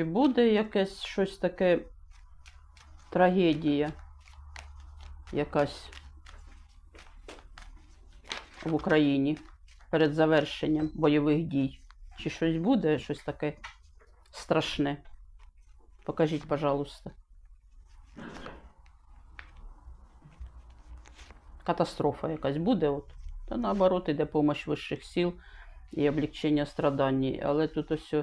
Чи буде якесь щось таке трагедія якась в Україні перед завершенням бойових дій? Чи щось буде, щось таке страшне? Покажіть, пожалуйста. Катастрофа якась буде, от. Та наоборот, іде помощь вищих сил і облегчення страданий. Але тут ось,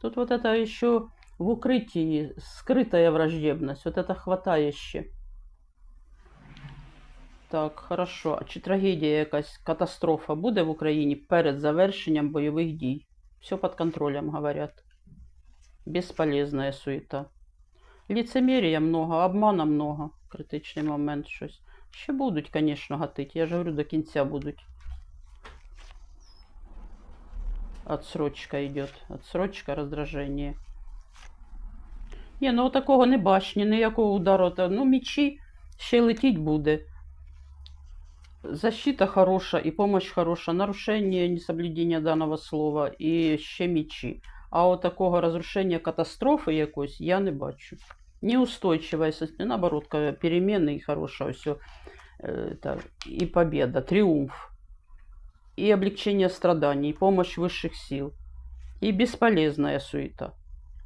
тут вот это ще в укритті скритая враждебність. Вот это хватає ще. Так, хорошо. А чи трагедія якась катастрофа буде в Україні перед завершенням бойових дій? Все під контролем, говорять. Бесполезная суета. Лицемерия много, обмана много. Критичний момент щось. Ще будуть, звісно, гатити. Я ж говорю, до кінця будуть. Отсрочка йде. Отсрочка, раздраження. Ні, ну такого не башні, ніякого удару. Та, ну, мічі ще летіть буде. Защита хороша і помощь хороша. Нарушення, несоблюдення даного слова і ще мічі. А от такого розрушення катастрофи якось я не бачу. Неустойчивая, наоборот, ка- перемены и хорошее все. Это, и победа, триумф, и облегчение страданий, и помощь высших сил, і безполезная суета.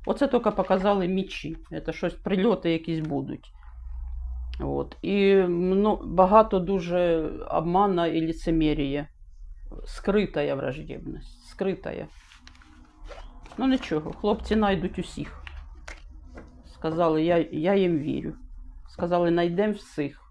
Оце тільки показали мічі. Це щось прильоти якісь будуть. От. І мно, багато дуже обмана і лицемерія. Скритая враждебність. Скритая. Ну нічого, хлопці знайдуть усіх. Сказали, я, я їм вірю. Сказали, знайдемо всіх.